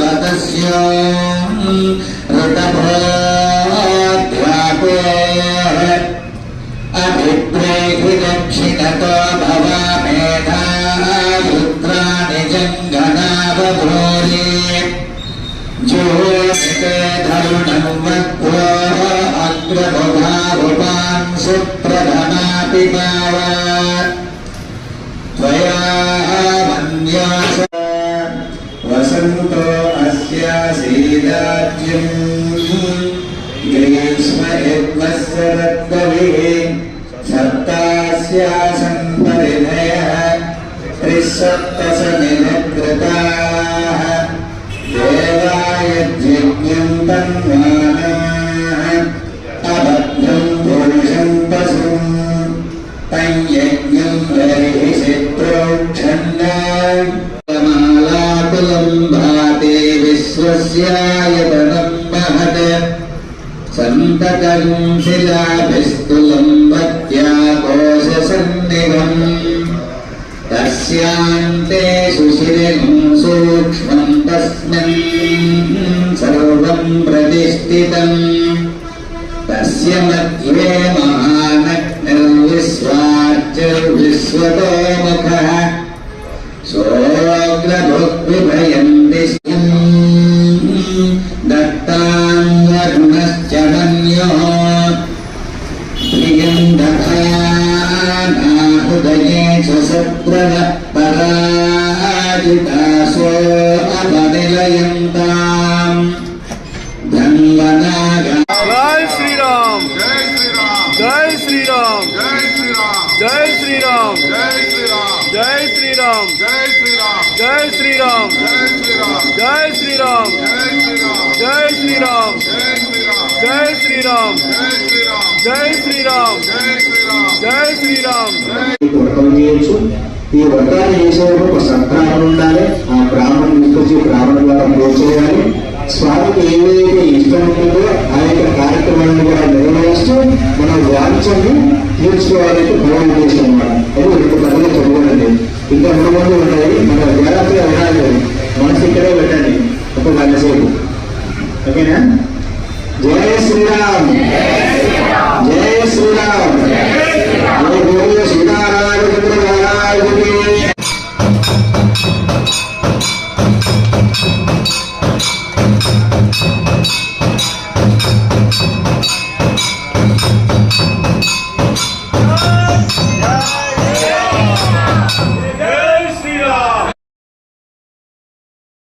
वतस्यो ऋतभोद्याको अभिप्रेहि दक्षिणतो भवा मेधायुत्राणि जङ्गनावभूरि ज्योतिते धरुणं वक्रो अग्रबुधारुपान् सुप्रधनापि गावा त्वया मन्यास सन्तो अस्य सेदाज्यम् ग्रीष्म यद्वस्य दत्तभिः सप्तास्या सम्परिणयः त्रिसप्तसमिनकृता शिरायतनं महत् सन्ततं शिलाभिस्तुलं भक्त्या कोशसन्निभम् तस्यान्ते सुशिरं सूक्ष्मं तस्मिन् सर्वं प्रतिष्ठितम् तस्य मध्ये महानग्निर्विश्वार्चिर्विश्वतो मुखः పుత్రన పరాజితాసో అపనిలయంతాం ధన్వనాగ జై శ్రీరామ్ జై శ్రీరామ్ జై శ్రీరామ్ జై శ్రీరామ్ జై శ్రీరామ్ జై శ్రీరామ్ జై శ్రీరామ్ జై శ్రీరామ్ జై శ్రీరామ్ జై శ్రీరామ్ జై శ్రీరామ్ జై శ్రీరామ్ జై శ్రీరామ్ జై శ్రీరామ్ ఈ వ్రతాన్ని చేసేటప్పుడు ఒక సద్బ్రాహ్మణుడు ఉండాలి. ఆ బ్రాహ్మణ్ తీసుకొచ్చి బ్రాహ్మణ ద్వారా పూజ చేయాలి. స్వామికి ఏదైతే ఇష్టం ఉంటుందో ఆ యొక్క కార్యక్రమాన్ని కూడా నిర్వహిస్తూ మన వాంఛని తీర్చుకోవాలని భగవాన్ ఉద్దేశం అది రెండు పనులు చదువుకోండి ఇంకా మూడు మంది ఉన్నాయి మన జాగ్రత్తగా వినాలి మనసు ఇక్కడే పెట్టండి. ఒక గంట సేపు. ఓకేనా? జయ శ్రీరామ్. జయ శ్రీరామ్.